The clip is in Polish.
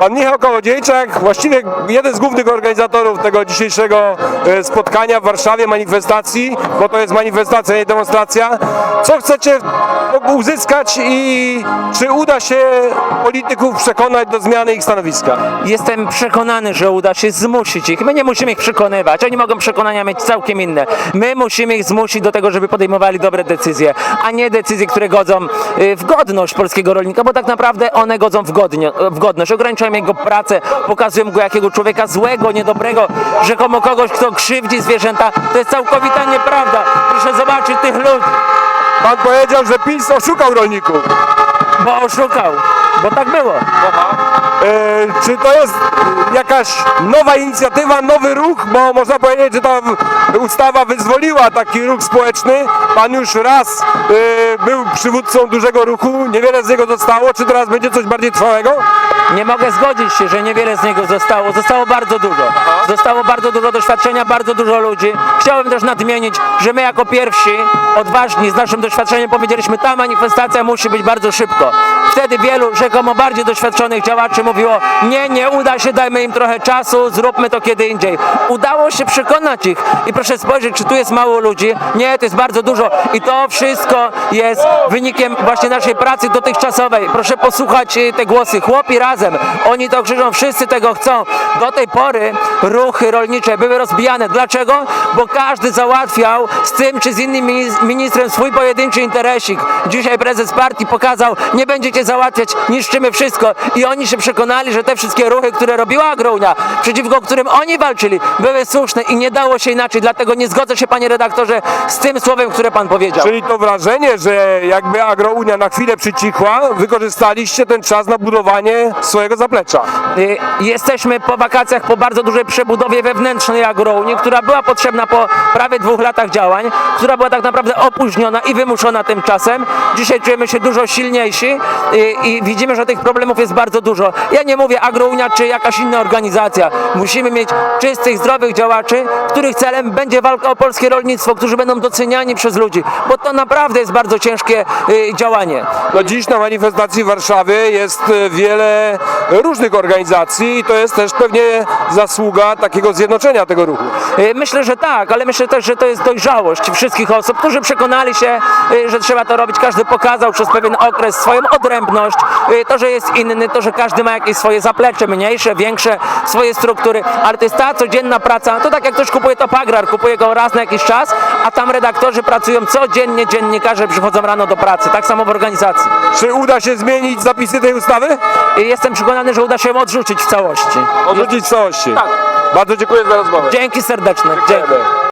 Pan Michał Kołodziejczak, właściwie jeden z głównych organizatorów tego dzisiejszego e, spotkania w Warszawie, manifestacji, bo to jest manifestacja, nie demonstracja. Co chcecie uzyskać i czy uda się polityków przekonać do zmiany ich stanowiska? Jestem przekonany, że uda się zmusić ich. My nie musimy ich przekonywać, oni mogą przekonania mieć całkiem inne. My musimy ich zmusić do tego, żeby podejmowali dobre decyzje, a nie decyzje, które godzą y, w godność polskiego rolnika, bo tak naprawdę one godzą w, godność. Ograniczają jego pracę, pokazują go jakiego człowieka złego, niedobrego, rzekomo kogoś, kto krzywdzi zwierzęta. To jest całkowita nieprawda. Proszę zobaczyć tych ludzi, Pan powiedział, że PiS oszukał rolników. bo oszukał, bo tak było. E, czy to jest jakaś nowa inicjatywa, nowy ruch? Bo można powiedzieć, że ta ustawa wyzwoliła taki ruch społeczny. Pan już raz e, był przywódcą dużego ruchu, niewiele z niego zostało. Czy teraz będzie coś bardziej trwałego? Nie mogę zgodzić się, że niewiele z niego zostało. Zostało bardzo dużo. Zostało bardzo dużo doświadczenia, bardzo dużo ludzi. Chciałbym też nadmienić, że my jako pierwsi, odważni, z naszym doświadczeniem powiedzieliśmy, ta manifestacja musi być bardzo szybko. Wtedy wielu rzekomo bardziej doświadczonych działaczy mówiło, nie, nie uda się, dajmy im trochę czasu, zróbmy to kiedy indziej. Udało się przekonać ich i proszę spojrzeć, czy tu jest mało ludzi. Nie, to jest bardzo dużo i to wszystko jest wynikiem właśnie naszej pracy dotychczasowej. Proszę posłuchać y, te głosy. Chłopi razem, oni to krzyczą, wszyscy tego chcą. Do tej pory ruchy rolnicze były rozbijane. Dlaczego? Bo każdy załatwiał z tym czy z innym minis- ministrem swój pojedynczy interesik. Dzisiaj prezes partii pokazał, nie będziecie załatwiać, niszczymy wszystko. I oni się przekonali, że te wszystkie ruchy, które robiła Agrounia, przeciwko którym oni walczyli, były słuszne i nie dało się inaczej. Dlatego nie zgodzę się, panie redaktorze, z tym słowem, które pan powiedział. Czyli to wrażenie, że jakby Agrounia na chwilę przycichła, wykorzystaliście ten czas na budowanie swojego zaplecza. Y, Jesteśmy po wakacjach po bardzo dużej przebudowie wewnętrznej Agrounii, która była potrzebna po prawie dwóch latach działań, która była tak naprawdę opóźniona i wymuszona tym czasem. Dzisiaj czujemy się dużo silniejsi y, i widzimy, że tych problemów jest bardzo dużo. Ja nie mówię Agrounia czy jakaś inna organizacja. Musimy mieć czystych, zdrowych działaczy, których celem będzie walka o polskie rolnictwo, którzy będą doceniani przez ludzi, bo to naprawdę jest bardzo ciężkie y, działanie. No dziś na manifestacji w Warszawie jest e, wiele różnych organizacji i to jest też pewnie zasługa takiego zjednoczenia tego ruchu. Y, Myślę, że tak, ale myślę też, że to jest dojrzałość wszystkich osób, którzy przekonali się, y, że trzeba to robić. Każdy pokazał przez pewien okres swoją odrębność, y, to, że jest inny, to, że każdy ma jakieś swoje zaplecze, mniejsze, większe, swoje struktury, ale to jest ta codzienna praca. To tak jak ktoś kupuje top agrar, kupuje go raz na jakiś czas, a tam redaktorzy pracują codziennie, dziennikarze przychodzą rano do pracy, tak samo w organizacji. Czy uda się zmienić zapisy tej ustawy? Y, Jestem przekonany, że uda się ją odrzucić w całości. Odrzucić w całości. Tak. Bardzo dziękuję za rozmowę. Dzięki serdeczne. Dzięki.